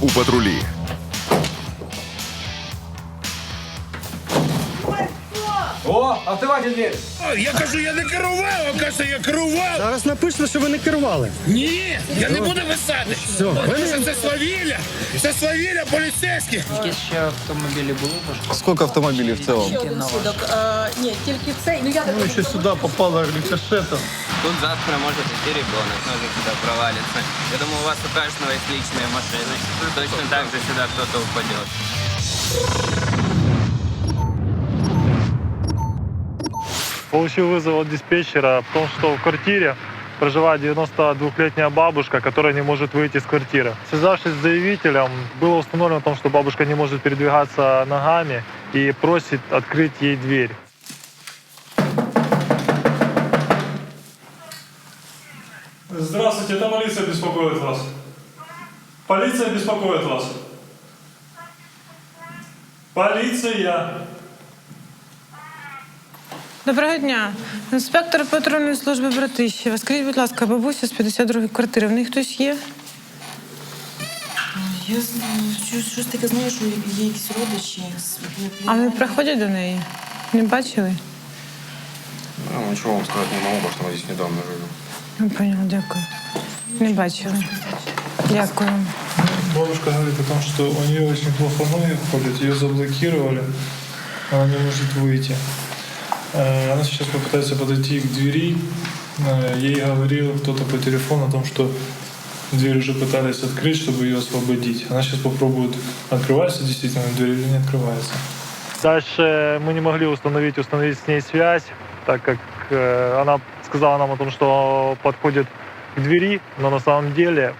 у патрулі. О, открывайте дверь. Я кажу, я не керував, а каже, я керував. Зараз напишете, що ви не керували. Ні, я не буду писати. Все, Тому ви що не- це свавілля, це свавілля поліцейських. Якісь ще автомобілі були, може? Сколько автомобилей в целом? Ще один свідок. Е, ні, тільки цей. Ну я так Ще сюди попало рикошетом. Тут завтра может идти ребенок, может сюда провалится. Я думаю, у вас у каждого есть личные машины. Точно так же сюда кто-то упадет. Получил вызов от диспетчера о том, что в квартире проживает 92-летняя бабушка, которая не может выйти из квартиры. Связавшись с заявителем, было установлено о том, что бабушка не может передвигаться ногами и просит открыть ей дверь. Здравствуйте, это полиция беспокоит вас. Полиция беспокоит вас. Полиция. Доброго дня. Інспектор патрульної служби Братищева. Скажіть, будь ласка, бабуся з 52-ї квартири. В них хтось є? Я знаю, щось, щось таке знаю, що є якісь родичі. А вони приходять до неї? Не бачили? Ну, ничего вам сказать не могу, потому что мы здесь недавно живем. Ну, поняла, дякую. Не бачили. Дякую. Бабушка говорит о том, что у нее очень плохо ноги ходят, ее заблокировали, она не может выйти. Она сейчас попытается подойти к двери. Ей говорил кто-то по телефону о том, что дверь уже пытались открыть, чтобы ее освободить. Она сейчас попробует, открывается действительно дверь или не открывается. Дальше мы не могли установить, установить с ней связь, так как э, она сказала нам о том, что подходит к двери, но на самом деле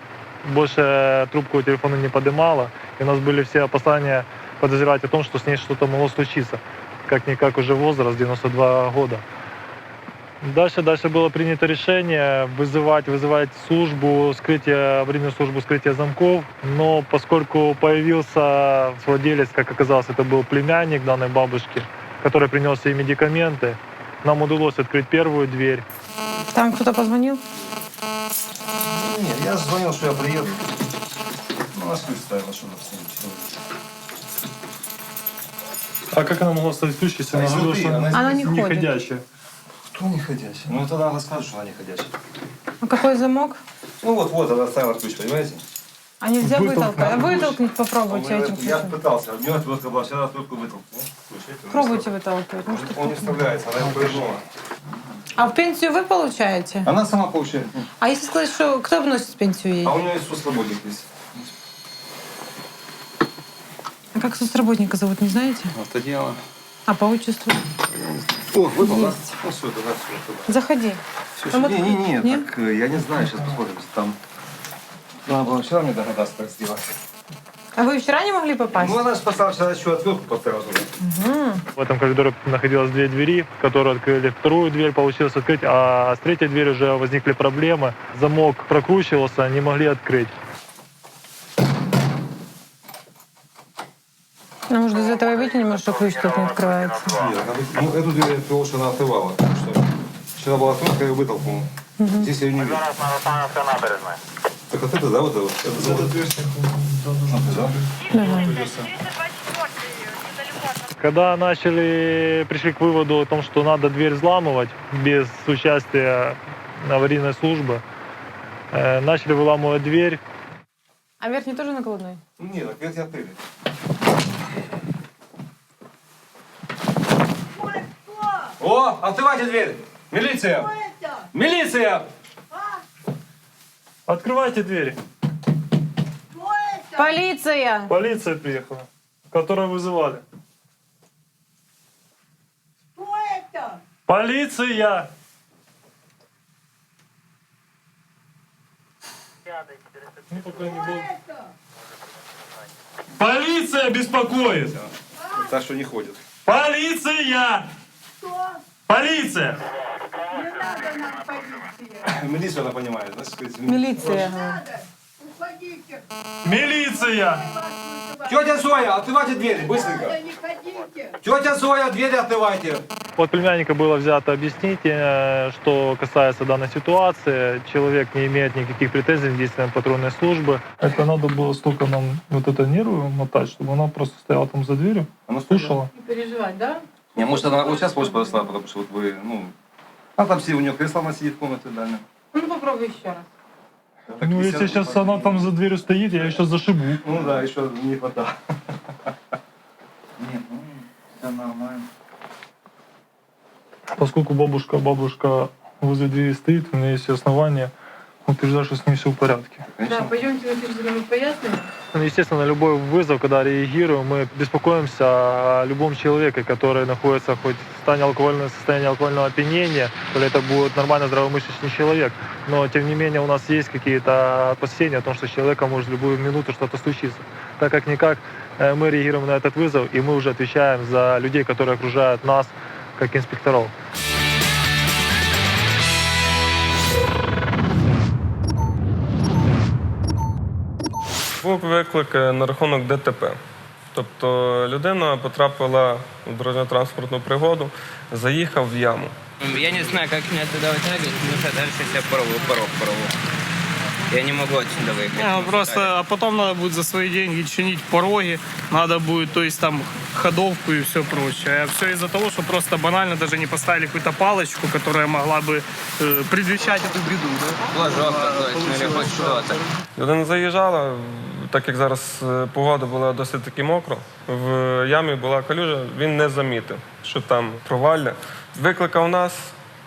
больше трубку телефона не поднимала. И у нас были все опасения подозревать о том, что с ней что-то могло случиться. Как-никак уже возраст, 92 года. Дальше, дальше было принято решение вызывать, вызывать службу скрытия, аварийную службу скрытия замков. Но поскольку появился владелец, как оказалось, это был племянник данной бабушки, который принес ей медикаменты, нам удалось открыть первую дверь. Там хто позвонив? Нет, я звонил, что я приеду. Ну, ключ ставила, что нас А как она могла ставить ключ, если А она говорила, изнутри, что она Она не ходит. ходячая? Кто не ходящий? Ну, тогда она скажет, что она не ходящая. А какой замок? Ну, вот, вот, она ставила ключ, понимаете? А нельзя Вытолкнуть. вытолкать? Вытолкнуть попробуйте Он- этим я ключом. пытался, у него отвертка была, сейчас отвертку вытолкнул. Он Пробуйте не выталкивать. Может, Он не вставляется, она его повернула. А в пенсию вы получаете? Она сама получает. А если сказать, что кто вносит пенсию ей? А у нее есть соцработник есть. А как соцработника зовут, не знаете? Автодело. А по отчеству? О, выпал, да? Есть. Ну, все, тогда все. Заходи. Все, Там не, не, не, Нет? так э, я не знаю, сейчас посмотрим. Там. Надо было вчера мне догадаться так сделать. А вы вчера не могли попасть? Ну, она же поставила вчера еще отвертку поставила туда. В этом коридоре находилось две двери, которые открыли вторую дверь, получилось открыть, а с третьей дверью уже возникли проблемы. Замок прокручивался, не могли открыть. Может, что ключ тут не открывается. Нет, она ну, эту дверь потому что она открывала. потому что Вчера была отвертка, я ее вытолкнул. Здесь я ее не вижу. Так вот это, да, вот это? вот? Это? Да? Давай. Когда начали, пришли к выводу о том, что надо дверь взламывать без участия аварийной службы, э, начали выламывать дверь. А верхний тоже накладной? Нет, так верхние открыли. О, открывайте дверь! Милиция! Милиция! Открывайте двери. Полиция! Полиция приехала, которую вызывали. Полиция! Ну, пока не было. Полиция беспокоит! Так что не ходит. Полиция! Полиция! Милицию она понимает, да? сказать, Міліція. Милиция! Тетя Зоя, открывайте двери, быстренько. Тетя Зоя, двери открывайте. От племянника было взято объяснить, э, что касается данной ситуации. Человек не имеет никаких претензий к действиям патрульной службы. Это надо было столько нам вот это нервы мотать, чтобы она просто стояла там за дверью, Она слушала. Переживати, да? Не, может она вот сейчас может подошла, потому что вот вы, ну... А там сидит, у нее кресло, она сидит в комнате дальше. Ну попробуй ще раз. Ну, если сейчас она там за дверью стоит, я сейчас зашибу. Ну да, еще не хватает. Нет, ну, все нормально. Поскольку бабушка, бабушка возле двери стоит, у меня есть основания утверждать, что с ней все в порядке. Да, пойдемте на пояснення. Ну, Естественно, на любой вызов, когда реагируем, мы беспокоимся о любом человеке, который находится хоть в состоянии алкогольного, состоянии алкогольного опьянения, то ли это будет нормально здравомыслящий человек. Но, тем не менее, у нас есть какие-то опасения о том, что с человеком может в любую минуту что-то случиться. Так как никак э, мы реагируем на этот вызов, и мы уже отвечаем за людей, которые окружают нас, как инспекторов. Був виклик е, на рахунок ДТП. Тобто людина потрапила в дорожньо-транспортну пригоду, заїхав в яму. Я не знаю, как меня туда вытягивать, потому что дальше себя порву, порог порву. Я не могу отсюда выехать. Не, ну просто, а потом надо будет за свои деньги чинить пороги, надо будет, то есть там ходовку и все прочее. А все из-за того, что просто банально даже не поставили какую-то палочку, которая могла бы э, предвещать эту беду. Да? Флажок какой-то или хоть что-то. Людина заїжджала, так як зараз е, погода була досить таки мокро, в ямі була калюжа, він не замітив, що там провалля. Викликав нас,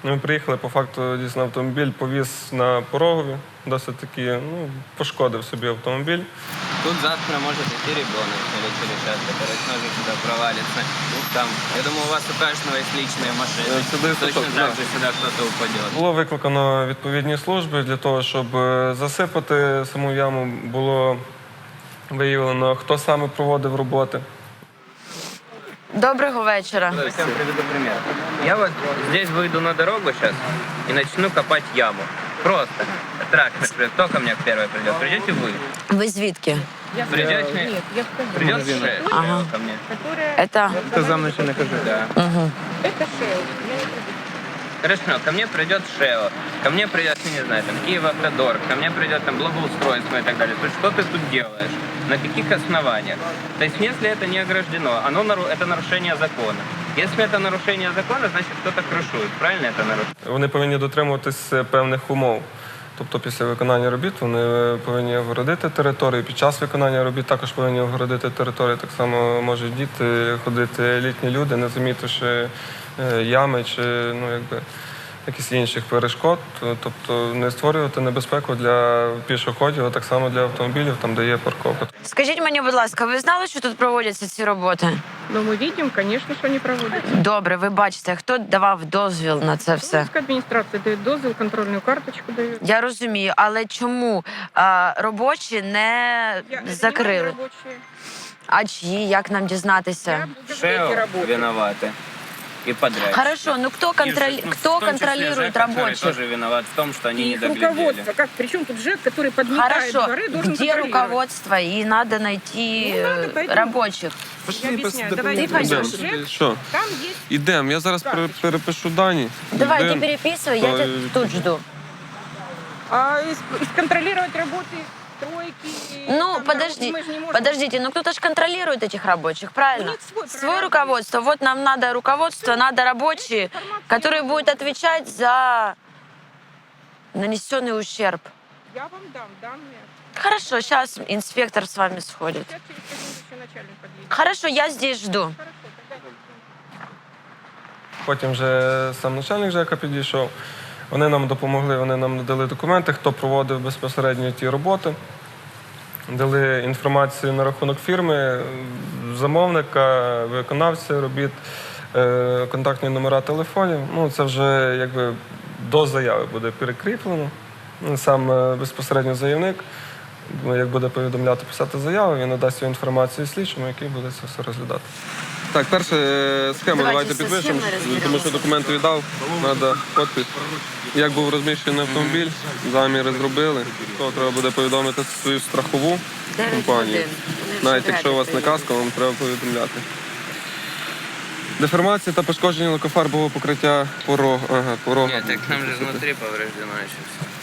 ми приїхали, по факту дійсно автомобіль повіз на порогові, досить таки ну, пошкодив собі автомобіль. Тут завтра может идти ребенок или через час, который тоже сюда провалится. Ну, там, я думаю, у вас у каждого есть личные машины. Сюда и Точно сюда, так да. же сюда кто-то упадет. Було викликано відповідні служби для того, щоб е, засипати саму яму. Було виявлено, хто саме проводив роботи. Доброго вечора. Я вам приведу пример. Я вот здесь выйду на дорогу сейчас и начну копать яму. Просто. Трактор. например. Кто ко мне первый придет? Придете вы? Ви звідки? Придете? Придет шеф Ага. ко мне. Это Это за мной нахожу. Да. угу. Хорошо, ко мне придет ШЕО, ко мне придет, я не знаю, там, Киевавтодор, ко мне придет там благоустройство и так далее. То есть что ты тут делаешь? На каких основаниях? То есть если это не ограждено, оно нару- это нарушение закона. Если это нарушение закона, значит кто-то крышует. Правильно это нарушение? Вони повинні дотримуватись е, певних умов. Тобто після виконання робіт вони е, повинні огородити територію. Під час виконання робіт також повинні огородити територію. Так само можуть діти ходити літні люди, не замітивши е, ями чи ну, якби, якісь інших перешкод. Тобто не створювати небезпеку для пішоходів, а так само для автомобілів, там де є парковка. Скажіть мені, будь ласка, ви знали, що тут проводяться ці роботи? Ну, мы видим, конечно, что они проводят. Добре, ви бачите, хто давав дозвіл на це все? Пускай администрация дает дозвол, контрольную карточку дает. Я розумію, але чому а, робочі не Я- это не закрили? мои рабочие. А чиї, як нам Я дізнатися? буду ШЕО эти работы. виноваты. И подряд. Хорошо, ну кто, контроль... кто контролирует рабочих? тоже виноват в том, что они И не их доглядели. руководство. Как, причем тут ЖЭК, который подметает Хорошо, дворы, должен где контролировать. руководство? И надо найти Ну, надо, э, пойдем. рабочих. Я объясняю. Давайте Ты пойдем. ЖЭК, Що? там есть Ідемо, я зараз пере- перепишу дані. Давай, ты переписывай, я Ой. тебя тут жду. а, и, с- и сконтролировать работы стройки. и Ну, там, подожди, мы же не можем- подождите, ну кто-то же контролирует этих рабочих, правильно? У них свой Свое прораб. руководство. Вот нам надо руководство, надо рабочие, которые будут отвечать за нанесенный ущерб. Я вам дам данные. Хорошо, сейчас инспектор с вами сходит. Сейчас через пять минут еще начальник подъедет. Хорошо, я здесь жду. Хорошо, тогда Потім вже сам начальник ЖЕКа підійшов. Вони нам допомогли, вони нам надали документи, хто проводив безпосередньо ті роботи. Дали інформацію на рахунок фірми, замовника, виконавця робіт, е, контактні номера телефонів. Ну, це вже якби до заяви буде перекріплено. Ну, Сам е, безпосередньо заявник, як буде повідомляти, писати заяву, він надасть цю інформацію слідчому, який буде це все розглядати. Так, перша схема Давайте давайте со підпишемо, тому що документи віддав, треба підпис. Як був розміщений автомобіль, заміри зробили, то треба буде повідомити свою страхову Дев'ять компанію. годин. Вони вже Навіть якщо у вас не каска, вам треба повідомляти. Деформація та пошкодження лакофарбового покриття порог. Ага, порога. Нет, так нам же внутри повреждено еще все.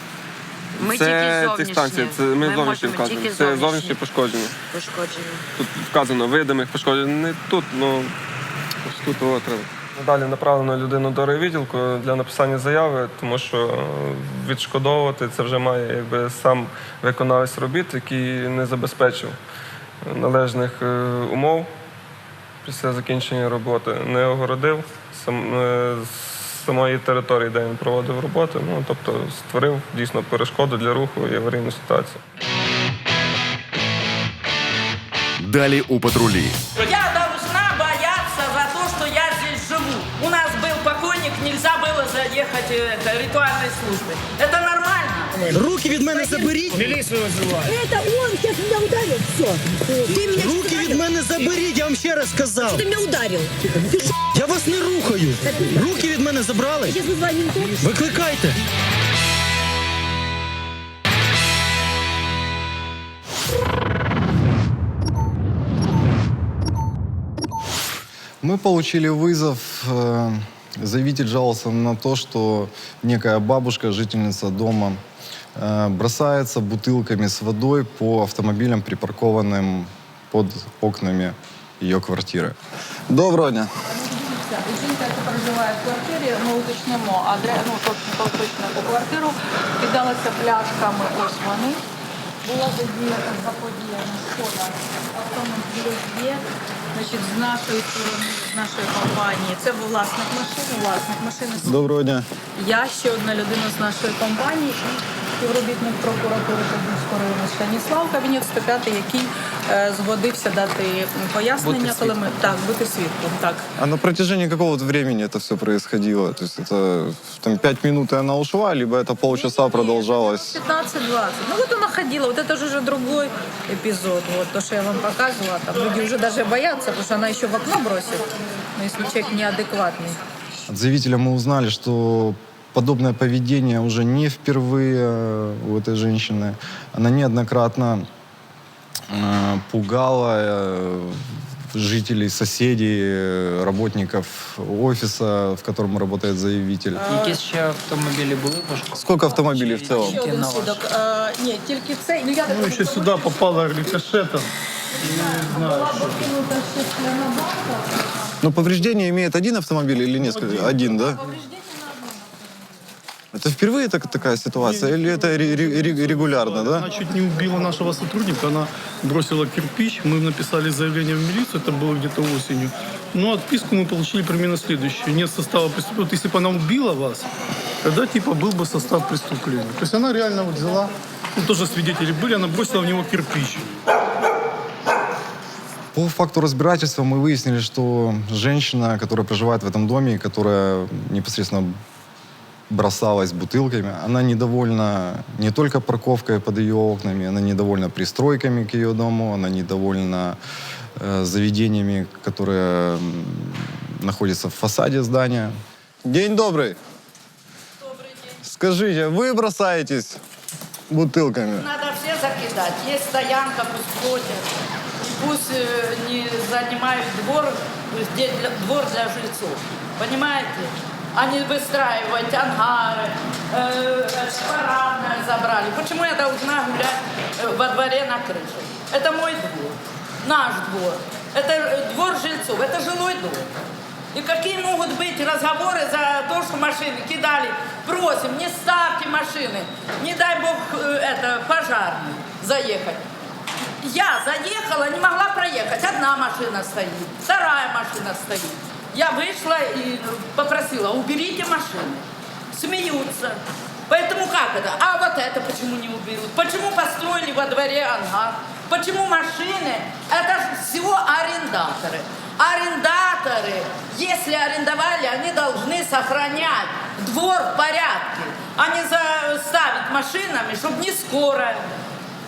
Ми це тільки станції, це ми, Ми зовнішні вказуємо. Це зовнішні. зовнішні пошкодження. Пошкодження. Тут вказано видимих пошкоджень. Не тут, ну ось тут о, треба. Далі направлено людину до райвідділку для написання заяви, тому що відшкодовувати це вже має якби сам виконавець робіт, який не забезпечив належних е, умов після закінчення роботи, не огородив сам, е, самої території, де він проводив роботи. Ну тобто створив дійсно перешкоду для руху і аварійну ситуацію. Далі у патрулі. Я должна бояться за то, что я здесь живу. У нас был покойник, нельзя было заехать э, это, ритуальной службы. Это заберіть! Милицию вызывай. Это он сейчас меня ударил. Все. Ты меня Руки від мене заберіть, я вам ще раз сказав! Ты меня ударил. Я вас не рухаю! Руки від мене забрали! Сейчас вызывай ментов. Викликайте! Мы получили вызов. э, Заявитель жаловался на то, что некая бабушка, жительница дома, э, бросается бутылками с водой по автомобилям, припаркованным под окнами ее квартиры. Доброго дня. Жінка, яка проживає в квартирі, ми уточнимо адресу, ну, точно, точно по квартиру, кидалася пляшками, ось вони. Була задіяна заподіяна шкода автомобілів є, значить, з нашої сторони, з нашої компанії. Це власник машини, власник машини. Доброго дня. Я ще одна людина з нашої компанії і співробітник прокуратури Подільського району Станіслав, кабінет 105, який е, згодився дати пояснення, коли ми так бути свідком. Так А на протяжении какого-то времени это все происходило? То есть это там пять минут и она ушла, либо это полчаса продолжалось? 15-20. Ну вот она ходила, вот это же уже другой эпизод. Вот то, что я вам показывала. Там люди уже даже боятся, потому что она еще в окно бросит, ну, если человек неадекватный. От заявителя мы узнали, что подобное поведение уже не впервые э, у этой женщины. Она неоднократно э, пугала э, жителей, соседей, э, работников офиса, в котором работает заявитель. Якісь ще автомобілі були пошкоджені? Сколько автомобилей в целом? Ще один свідок. Е, ні, тільки цей. Ну, я так Ну, еще сюда попало рикошетом. була покинута ще скляна банка. Но повреждения имеет один автомобиль или несколько? Один, да? это впервые так- такая ситуация или это ре- ре- ре- регулярно, да? Она чуть не убила нашего сотрудника, она бросила кирпич, мы написали заявление в милицию, это было где-то осенью. Но отписку мы получили примерно следующую. Нет состава преступления. Вот если бы она убила вас, тогда типа был бы состав преступления. То есть она реально вот взяла, ну, тоже свидетели были, она бросила в него кирпич. По факту разбирательства мы выяснили, что женщина, которая проживает в этом доме, и которая непосредственно бросалась бутылками, она недовольна не только парковкой под ее окнами, она недовольна пристройками к ее дому, она недовольна э, заведениями, которые находятся в фасаде здания. День добрый. Скажите, вы бросаетесь бутылками? Надо все закидать. Есть стоянка, пусть. И пусть э, не занимают двор, где для- двор для жильцов. Понимаете? А не выстраивать ангары, э, парадное забрали. Почему я должна гулять во дворе на крыше? Это мой двор, наш двор. Это э, двор жильцов, это жилой дом. И какие могут быть разговоры за то, что машины кидали? Просим, не ставьте машины. Не дай бог э, это пожарный заехать. Я заехала, не могла проехать. Одна машина стоит, вторая машина стоит. Я вышла и попросила, уберите машины. Смеются. Поэтому как это? А вот это почему не уберут? Почему построили во дворе ангар? Почему машины? Это же всего арендаторы. Арендатор арендаторы, если арендовали, они должны сохранять двор в порядке, а не заставить машинами, чтобы не скоро.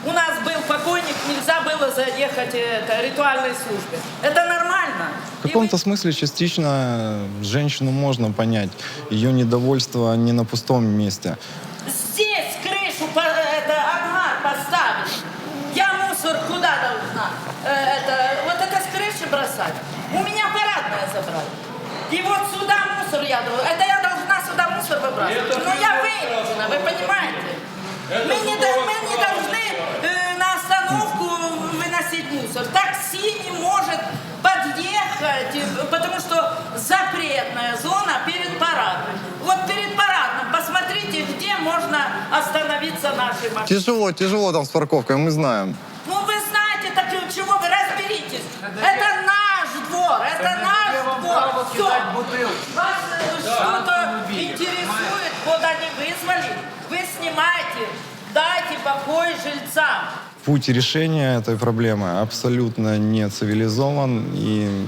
У нас был покойник, нельзя было заехать это, ритуальной службе. Это нормально. В каком-то смысле частично женщину можно понять. Ее недовольство не на пустом месте. Здесь крышу, по- это, ангар поставить. Я мусор куда должна? Э, это, вот это с крыши бросать. У меня парадное забрать. И вот сюда мусор я должна. Это я должна сюда мусор выбрасывать. Но я вынуждена, вы понимаете? Мы не, мы не должны э, на остановку выносить мусор. Такси не может подъехать, э, потому что запретная зона перед парадом. Вот перед парадом посмотрите, где можно остановиться нашей машиной. Тяжело, тяжело там с парковкой, мы знаем. Ну вы знаете, так чего вы разберитесь? Это двор, это наш двор. Все. Вас э, что-то интересует, вот они вызвали, вы снимаете, дайте покой жильцам. Путь решения этой проблемы абсолютно не цивилизован и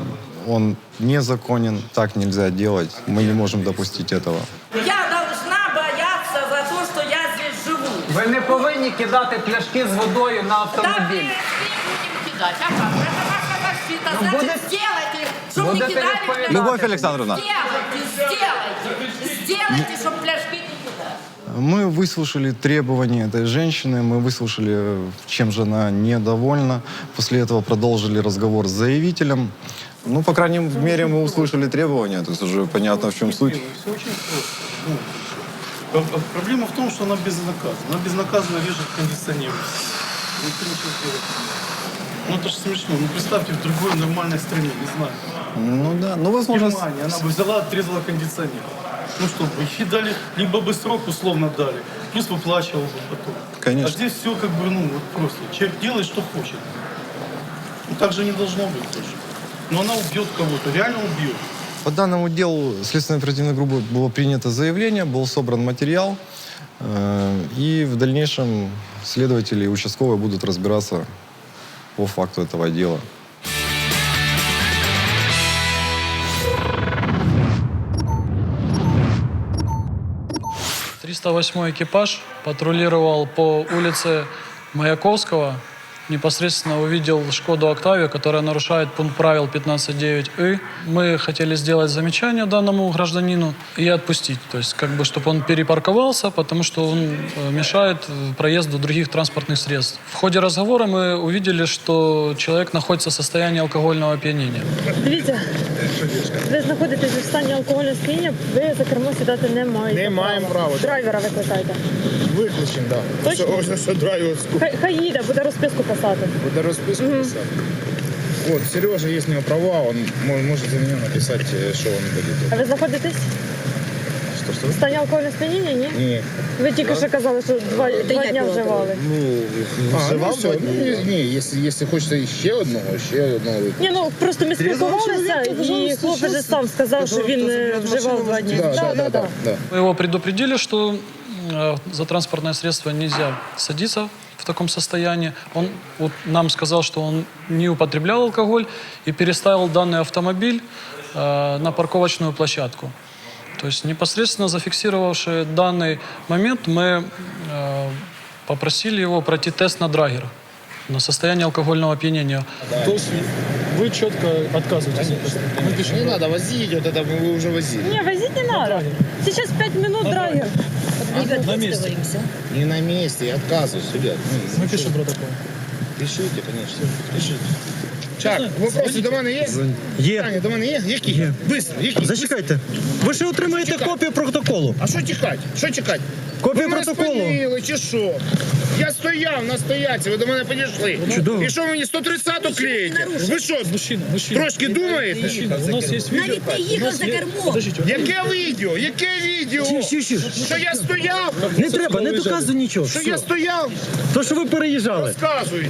он незаконен. Так нельзя делать. Мы не можем допустить этого. Я должна бояться за то, что я здесь живу. Ви не повинні кидати пляшки з водою на Да, автомобіль. будем кидать. А как? Это. Ну, Значит, будет- сделайте, чтобы не будет кидали пляшки. Любовь Александровна. Сделайте, сделайте. Сделайте, чтобы пляшки не кидали. Мы выслушали требования этой женщины, мы выслушали, чем же она недовольна. После этого продолжили разговор с заявителем. Ну, по крайней мере, мы услышали требования, то есть уже понятно, в чем суть. Все очень просто. Ну, а проблема в том, что она безнаказанна. Она безнаказанно режет кондиционер. Никто ничего сделать не может. Ну это же смешно. Ну представьте, в другой нормальной стране, не знаю. Ну да, ну возможно... В Германии она бы взяла, отрезала кондиционер. Ну что, бы, ей дали, либо бы срок условно дали, плюс выплачивал бы потом. Конечно. А здесь все как бы, ну, вот просто. Человек делает, что хочет. Ну так же не должно быть тоже. Но она убьет кого-то, реально убьет. По данному делу следственной оперативной группы было принято заявление, был собран материал, э, и в дальнейшем следователи и участковые будут разбираться по факту этого дела. — 308 экипаж патрулировал по улице Маяковского. Непосредственно увидел Шкоду Октавию, которая нарушает пункт правил 15.9и. Мы хотели сделать замечание данному гражданину и отпустить. То есть, как бы, чтобы он перепарковался, потому что он э, мешает э, проезду других транспортных средств. В ходе разговора мы увидели, что человек находится в состоянии алкогольного опьянения. Дивіться, ви знаходитесь стані сп'яніння, ви за кермо сідати не маєте. Не маємо права. Драйвера викликайте. Виключен, так. Точно? Ось ось драйвер. Хай, хай їде, буде розписку писати. Буде розписку писати. От, Сережа, є з нього права, він мо- може за мене написати, що что он будет. А ви знаходитесь Что, что? в стані алкогольного сп'яніння, ні? Ні. Ви тільки що казали, що два, два дня вживали. Ну, а, ну, все, ну, ні, ні, якщо, якщо хочете ще одного, ще одного випити. Ні, ну просто ми спілкувалися, і хлопець же сам сказав, що він е, вживав два дні. Да, Да, да, да, да. Мы его предупредили, что э, за транспортное средство нельзя садиться в таком состоянии. Он вот, нам сказал, что он не употреблял алкоголь и переставил данный автомобиль э, на парковочную площадку. То есть непосредственно зафиксировавши данный момент, мы э, попросили его пройти тест на драгер на состояние алкогольного опьянения. То есть вы четко отказываетесь? Не надо возить, вот это вы уже возили. Ні, возіть не треба. Зараз 5 минут драйвер. На месте. Не на месте, я отказываюсь, ребят. Ну, Мы пишем протокол. Пишите, конечно, пишите. Так, вопроси до мене є? Є. Питання до мене є? Які? Є. Быстро, які? Зачекайте. Ви ще отримаєте копію протоколу. А що чекати? Що чекати? Копію ви мене протоколу. спинили, чи що? Я стояв на стоянці, ви до мене підійшли. Чудово. І що ви мені 130-ту клеїте? Ви що, Мужчина, мужчина. трошки думаєте? Мужчина, у нас есть видео. Навіть не їхав за кермо. Подождите. Яке відео? Яке відео? Тихо, тихо, тихо. Що я стояв? Не треба, не доказуй нічого. Що Все. я стояв? То, що ви переїжджали. Розказуйте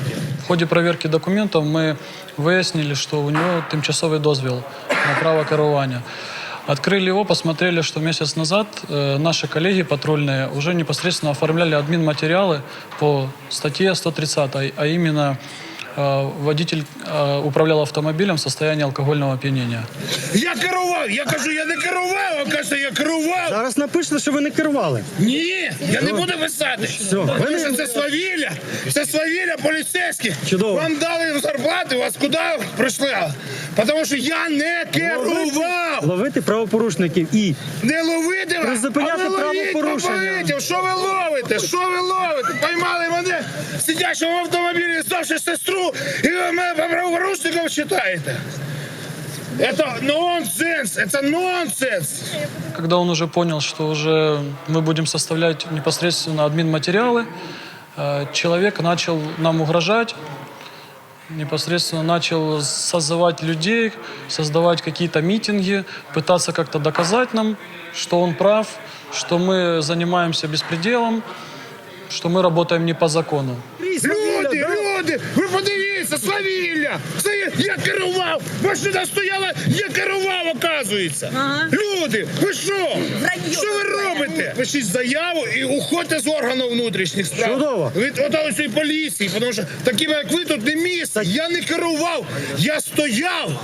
В ходе проверки документов мы выяснили, что у него тимчасовый дозвел на право керования. Открыли его, посмотрели, что месяц назад э, наши коллеги патрульные уже непосредственно оформляли админматериалы по статье 130, а именно э, водитель э, управлял автомобилем в состоянии алкогольного опьянения. Я керував, я кажу, я не керував, а каже, я керував. Зараз напишете, що ви не керували. Ні, я не буду писати. Все, Тому ви що не- це свавілля, це свавілля поліцейських. Чудово. Вам дали зарплати, вас куди прийшли? Тому що я не керував. Ловити правопорушників і Не ловити вас, Призупиняти а ви ловіть правопорушення. Що ви ловите? Що ви ловите? Поймали мене сидячого в автомобілі, здавши сестру, і ви мене по правопорушникам читаєте. Это нонсенс, это нонсенс. Когда он уже понял, что уже мы будем составлять непосредственно админматериалы, э, человек начал нам угрожать, непосредственно начал созывать людей, создавать какие-то митинги, пытаться как-то доказать нам, что он прав, что мы занимаемся беспределом, что мы работаем не по закону. Люди, люди, ви подивіться, Свавілля! Це я, я керував! Машина стояла, я керував, оказується! Люди, ви що? Що ви робите? Пишіть заяву і уходьте з органу внутрішніх справ. Чудово. Від от цієї поліції, тому що такими, як ви, тут не місце. Я не керував, я стояв!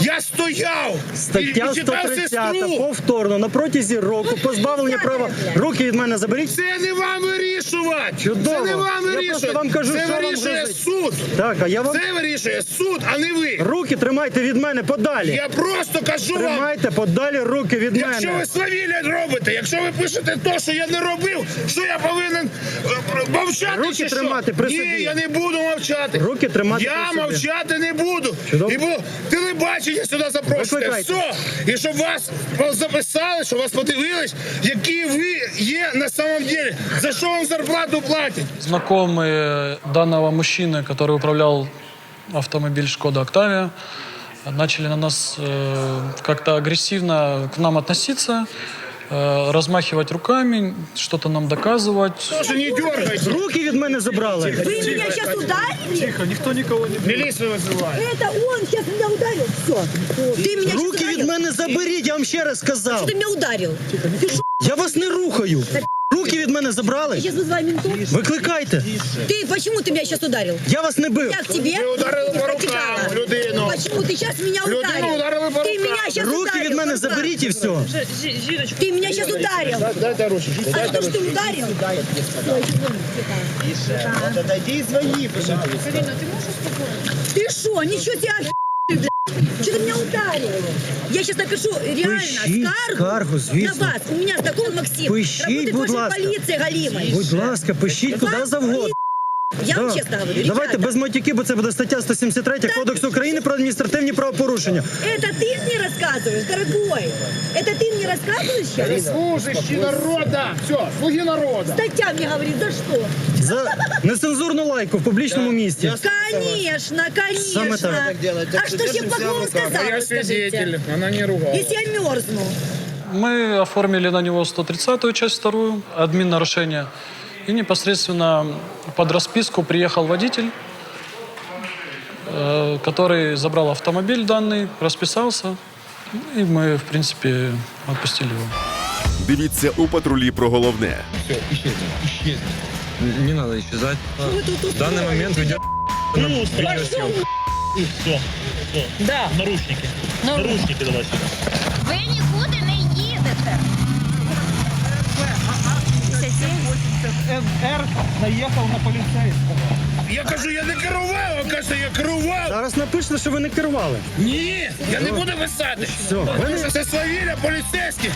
Я стояв! Стаття і читав 130 сестру! повторно на протязі року позбавлення права. Руки від мене заберіть. Це не вам вирішувати! Чудово. Це не вам Я просто вирішувати! вам кажу, Це що вам вирішує грозить. суд! Так, а я вам Це вирішує суд, а не ви. руки тримайте від мене подалі. Я просто кажу вам, Тримайте подалі руки від якщо мене. ви свавілля робите, якщо ви пишете те, що я не робив, що я повинен е, мовчати Руки чи що? тримати при Ні, собі. я не буду мовчати. Руки тримати Я при собі. мовчати не буду. Чудово. І буду телебачення сюди запрошувати. Викликайте. Все. І щоб вас записали, щоб вас подивились, які ви є на самом деле. За що вам зарплату платять? Знакомые данного мужчины, который управлял автомобиль Шкода Октавия, начали на нас э, как-то агрессивно к нам относиться, э, размахивать руками, что-то нам доказывать. Тоже не дергайте. Руки від мене забрали. Вы меня сейчас ударили? Тихо, никто никого не... Міліцію визиває. Это он сейчас меня ударил. Все. Ты меня Руки сейчас від ударил. мене заберіть, я вам ще раз Что сказав. ты меня ударил? Ты что? Я вас не рухаю. Руки від мене забрали. Сейчас вызывай ментов. Викликайте. Ты почему ты меня сейчас ударил? Я вас не бив. Я к тебе Ви ударили по рукам закричала. людину. Почему ты сейчас меня Людину ударил? ударили по Ты рукам. меня сейчас Руки ударил. від мене Руслан. заберіть і все. Ты меня сейчас ударил. Дайте ручку. А что ж ты ударил? Отойди звони, Ты что? Ничего себе, блядь. Что ты меня ударил? Я сейчас напишу реально Пишіть скаргу, скаргу, на звісно. вас. У меня знакомый Максим. Пишіть, Работает будь в ласка. полиции Галимой. Будь ласка, пишіть куди завгодно. Я вам Да. честно говорю, Давайте ребята, без матюки, бо це буде стаття 173 Кодексу України про адміністративні правопорушення. это ты мне рассказываешь, дорогой? Это ты мне рассказываешь сейчас? Служащі народа. Все, слуги народа. Статья мне говорит, за что? За нецензурну лайку в публічному місці. Конечно, Саме конечно. так. А что ж я плохого сказала, Я вы свидетель, скажите? вона не ругала. Если я мерзну. Мы оформили на него 130-ю часть вторую, админ нарушения. И непосредственно под расписку приехал водитель, э, который забрал автомобиль данный, расписался. И мы, в принципе, отпустили его. Дивіться у патрулі про головне. Все, исчезни, исчезни. Не надо исчезать. В данный момент ведет на видеосъемку. Все, все. Да. Наручники. Наручники давай сюди. Ви нікуди не їдете. ФР наїхав на поліцейського. Я кажу, я не керував, а каже, я керував. Зараз напишете, що ви не керували. Ні, я не буду писати. Все, ви не- Це свавілля поліцейських.